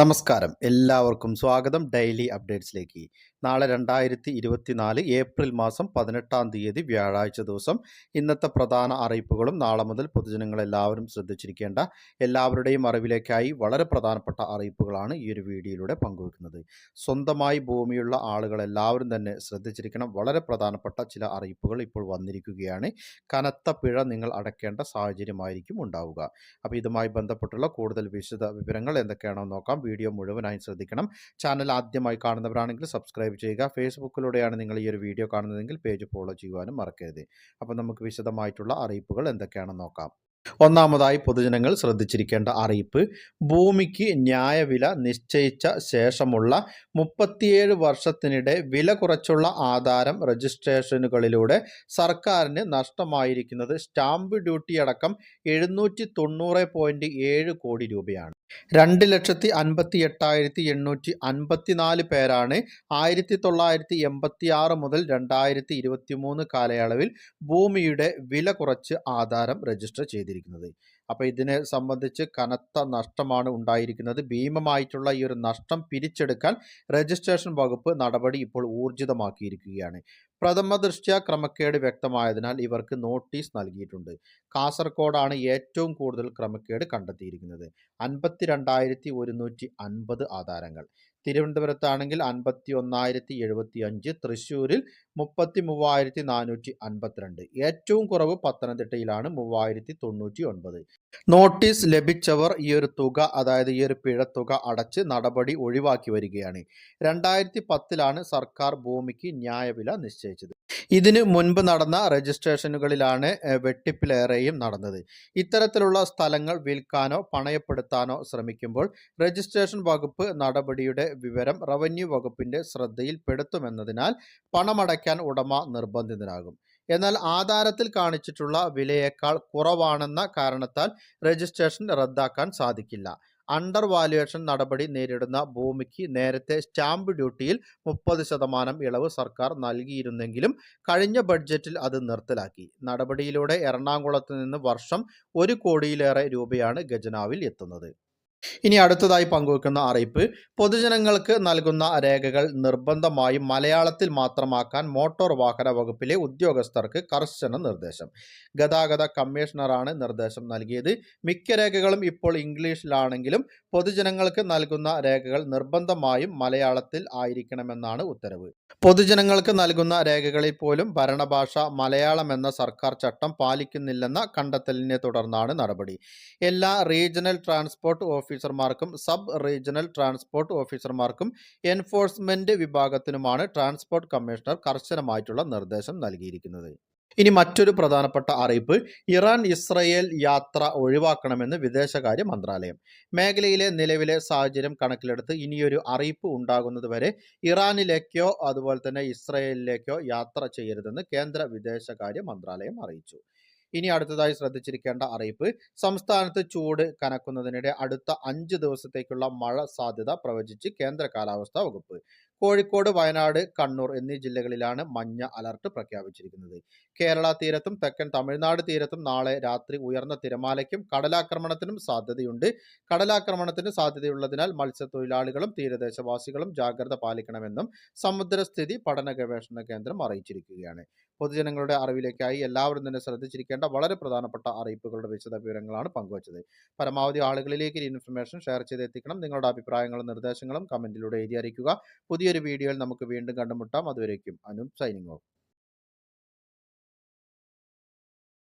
നമസ്കാരം. എല്ലാവർക്കും സ്വാഗതം ഡെയിലി അപ്ഡേറ്റ്സിലേക്ക്. നാളെ രണ്ടായിരത്തി ഇരുപത്തിനാല് ഏപ്രിൽ മാസം പതിനെട്ടാം തീയതി വ്യാഴാഴ്ച ദിവസം ഇന്നത്തെ പ്രധാന അറിയിപ്പുകളും നാളെ മുതൽ പൊതുജനങ്ങൾ എല്ലാവരും ശ്രദ്ധിച്ചിരിക്കേണ്ട എല്ലാവരുടെയും അറിവിലേക്കായി വളരെ പ്രധാനപ്പെട്ട അറിയിപ്പുകളാണ് ഈ ഒരു വീഡിയോയിലൂടെ പങ്കുവെക്കുന്നത്. സ്വന്തമായി ഭൂമിയുള്ള ആളുകളെല്ലാവരും തന്നെ ശ്രദ്ധിച്ചിരിക്കണം. വളരെ പ്രധാനപ്പെട്ട ചില അറിയിപ്പുകൾ ഇപ്പോൾ വന്നിരിക്കുകയാണ്. കനത്ത പിഴ നിങ്ങൾ അടയ്ക്കേണ്ട സാഹചര്യമായിരിക്കും ഉണ്ടാവുക. അപ്പോൾ ഇതുമായി ബന്ധപ്പെട്ടുള്ള കൂടുതൽ വിശദ വിവരങ്ങൾ എന്തൊക്കെയാണോ നോക്കാം. വീഡിയോ മുഴുവനായി ശ്രദ്ധിക്കണം. ചാനൽ ആദ്യമായി കാണുന്നവരാണെങ്കിൽ സബ്സ്ക്രൈബ് ചെയ്യുക. ഫേസ്ബുക്കിലൂടെയാണ് നിങ്ങൾ ഈ ഒരു വീഡിയോ കാണുന്നതെങ്കിൽ പേജ് ഫോളോ ചെയ്യുവാനും മറക്കരുത്. അപ്പോൾ നമുക്ക് വിശദമായിട്ടുള്ള അറിയിപ്പുകൾ എന്തൊക്കെയാണെന്ന് നോക്കാം. ഒന്നാമതായി പൊതുജനങ്ങൾ ശ്രദ്ധിച്ചിരിക്കേണ്ട അറിയിപ്പ്. ഭൂമിക്ക് ന്യായവില നിശ്ചയിച്ച ശേഷമുള്ള മുപ്പത്തിയേഴ് വർഷത്തിനിടെ വില കുറച്ചുള്ള ആധാരം രജിസ്ട്രേഷനുകളിലൂടെ സർക്കാരിന് നഷ്ടമായിരിക്കുന്നത് സ്റ്റാമ്പ് ഡ്യൂട്ടി അടക്കം എഴുന്നൂറ്റി തൊണ്ണൂറ് പോയിന്റ് ഏഴ് കോടി രൂപയാണ്. രണ്ട് ലക്ഷത്തി അൻപത്തി എട്ടായിരത്തി എണ്ണൂറ്റി അൻപത്തിനാല് പേരാണ് ആയിരത്തി തൊള്ളായിരത്തി എൺപത്തി ആറ് മുതൽ രണ്ടായിരത്തി ഇരുപത്തി മൂന്ന് കാലയളവിൽ ഭൂമിയുടെ വില കുറച്ച് ആധാരം രജിസ്റ്റർ ചെയ്തിരിക്കുന്നത്. അപ്പോൾ ഇതിനെ സംബന്ധിച്ച് കനത്ത നഷ്ടമാണ് ഉണ്ടായിരിക്കുന്നത്. ഭീമമായിട്ടുള്ള ഈ ഒരു നഷ്ടം പിരിച്ചെടുക്കാൻ രജിസ്ട്രേഷൻ വകുപ്പ് നടപടി ഇപ്പോൾ ഊർജിതമാക്കിയിരിക്കുകയാണ്. പ്രഥമ ദൃഷ്ട്യാ ക്രമക്കേട് വ്യക്തമായതിനാൽ ഇവർക്ക് നോട്ടീസ് നൽകിയിട്ടുണ്ട്. കാസർഗോഡാണ് ഏറ്റവും കൂടുതൽ ക്രമക്കേട് കണ്ടെത്തിയിരിക്കുന്നത്. അൻപത്തി ഒരുന്നൂറ്റി അൻപത് ആധാരങ്ങൾ. തിരുവനന്തപുരത്താണെങ്കിൽ അൻപത്തി ഒന്നായിരത്തി എഴുപത്തി അഞ്ച് തൃശ്ശൂരിൽ മുപ്പത്തി മൂവായിരത്തി നാനൂറ്റി അൻപത്തിരണ്ട് ഏറ്റവും കുറവ് പത്തനംതിട്ടയിലാണ് മൂവായിരത്തി തൊണ്ണൂറ്റി ഒൻപത് നോട്ടീസ് ലഭിച്ചവർ ഈ ഒരു തുക അതായത് ഈ ഒരു പിഴത്തുക അടച്ച് നടപടി ഒഴിവാക്കി വരികയാണ്. രണ്ടായിരത്തി പത്തിലാണ് സർക്കാർ ഭൂമിക്ക് ന്യായവില നിശ്ചയിച്ചത്. ഇതിന് മുൻപ് നടന്ന രജിസ്ട്രേഷനുകളിലാണ് വെട്ടിപ്പിലേറെയും നടന്നത്. ഇത്തരത്തിലുള്ള സ്ഥലങ്ങൾ വിൽക്കാനോ പണയപ്പെടുത്താനോ ശ്രമിക്കുമ്പോൾ രജിസ്ട്രേഷൻ വകുപ്പ് നടപടിയുടെ വിവരം റവന്യൂ വകുപ്പിന്റെ ശ്രദ്ധയിൽപ്പെടുത്തുമെന്നതിനാൽ പണമടയ്ക്കാൻ ഉടമ നിർബന്ധിതനാകും. എന്നാൽ ആധാരത്തിൽ കാണിച്ചിട്ടുള്ള വിലയേക്കാൾ കുറവാണെന്ന കാരണത്താൽ രജിസ്ട്രേഷൻ റദ്ദാക്കാൻ സാധിക്കില്ല. അണ്ടർ വാല്യുവേഷൻ നടപടി നേരിടുന്ന ഭൂമിക്ക് നേരത്തെ സ്റ്റാമ്പ് ഡ്യൂട്ടിയിൽ മുപ്പത് ശതമാനം ഇളവ് സർക്കാർ നൽകിയിരുന്നെങ്കിലും കഴിഞ്ഞ ബഡ്ജറ്റിൽ അത് നിർത്തലാക്കി. നടപടിയിലൂടെ എറണാകുളത്ത് നിന്ന് വർഷം ഒരു കോടിയിലേറെ രൂപയാണ് ഖജനാവിൽ എത്തുന്നത്. ഇനി അടുത്തതായി പങ്കുവെക്കുന്ന അറിയിപ്പ്. പൊതുജനങ്ങൾക്ക് നൽകുന്ന രേഖകൾ നിർബന്ധമായും മലയാളത്തിൽ മാത്രമാക്കാൻ മോട്ടോർ വാഹന വകുപ്പിലെ ഉദ്യോഗസ്ഥർക്ക് കർശന നിർദ്ദേശം. ഗതാഗത കമ്മീഷണറാണ് നിർദ്ദേശം നൽകിയത്. മിക്ക രേഖകളും ഇപ്പോൾ ഇംഗ്ലീഷിലാണെങ്കിലും പൊതുജനങ്ങൾക്ക് നൽകുന്ന രേഖകൾ നിർബന്ധമായും മലയാളത്തിൽ ആയിരിക്കണമെന്നാണ് ഉത്തരവ്. പൊതുജനങ്ങൾക്ക് നൽകുന്ന രേഖകളിൽ പോലും ഭരണഭാഷ മലയാളം എന്ന സർക്കാർ ചട്ടം പാലിക്കുന്നില്ലെന്ന കണ്ടെത്തലിനെ തുടർന്നാണ് നടപടി. എല്ലാ റീജിയണൽ ട്രാൻസ്പോർട്ട് ഓഫീസർമാർക്കും സബ് റീജിയണൽ ട്രാൻസ്പോർട്ട് ഓഫീസർമാർക്കും എൻഫോഴ്സ്മെന്റ് വിഭാഗത്തിനുമാണ് ട്രാൻസ്പോർട്ട് കമ്മീഷണർ കർശനമായിട്ടുള്ള നിർദ്ദേശം നൽകിയിരിക്കുന്നത്. ഇനി മറ്റൊരു പ്രധാനപ്പെട്ട അറിയിപ്പ് ഇറാൻ ഇസ്രയേൽ യാത്ര ഒഴിവാക്കണമെന്ന് വിദേശകാര്യ മന്ത്രാലയം. മേഖലയിലെ നിലവിലെ സാഹചര്യം കണക്കിലെടുത്ത് ഇനിയൊരു അറിയിപ്പ് ഉണ്ടാകുന്നതുവരെ ഇറാനിലേക്കോ അതുപോലെ തന്നെ ഇസ്രയേലിലേക്കോ യാത്ര ചെയ്യരുതെന്ന് കേന്ദ്ര വിദേശകാര്യ മന്ത്രാലയം അറിയിച്ചു. ഇനി അടുത്തതായി ശ്രദ്ധിച്ചിരിക്കേണ്ട അറിയിപ്പ്. സംസ്ഥാനത്ത് ചൂട് കനക്കുന്നതിനിടെ അടുത്ത അഞ്ച് ദിവസത്തേക്കുള്ള മഴ സാധ്യത പ്രവചിച്ച് കേന്ദ്ര കാലാവസ്ഥാ വകുപ്പ്. കോഴിക്കോട് വയനാട് കണ്ണൂർ എന്നീ ജില്ലകളിലാണ് മഞ്ഞ അലർട്ട് പ്രഖ്യാപിച്ചിരിക്കുന്നത്. കേരള തീരത്തും തെക്കൻ തമിഴ്നാട് തീരത്തും നാളെ രാത്രി ഉയർന്ന തിരമാലയ്ക്കും കടലാക്രമണത്തിനും സാധ്യതയുണ്ട്. കടലാക്രമണത്തിന് സാധ്യതയുള്ളതിനാൽ മത്സ്യത്തൊഴിലാളികളും തീരദേശവാസികളും ജാഗ്രത പാലിക്കണമെന്നും സമുദ്രസ്ഥിതി പഠന ഗവേഷണ കേന്ദ്രം അറിയിച്ചിരിക്കുകയാണ്. പൊതുജനങ്ങളുടെ അറിവിലേക്കായി എല്ലാവരും തന്നെ ശ്രദ്ധിച്ചിരിക്കേണ്ട വളരെ പ്രധാനപ്പെട്ട അറിയിപ്പുകളുടെ വിശദ വിവരങ്ങളാണ് പങ്കുവച്ചത്. പരമാവധി ആളുകളിലേക്ക് ഈ ഇൻഫർമേഷൻ ഷെയർ ചെയ്തെത്തിക്കണം. നിങ്ങളുടെ അഭിപ്രായങ്ങളും നിർദ്ദേശങ്ങളും കമന്റിലൂടെ എഴുതി അറിയിക്കുക. പുതിയൊരു വീഡിയോയിൽ നമുക്ക് വീണ്ടും കണ്ടുമുട്ടാം. അതുവരേക്കും അനു സൈനിങ് ഓഫ്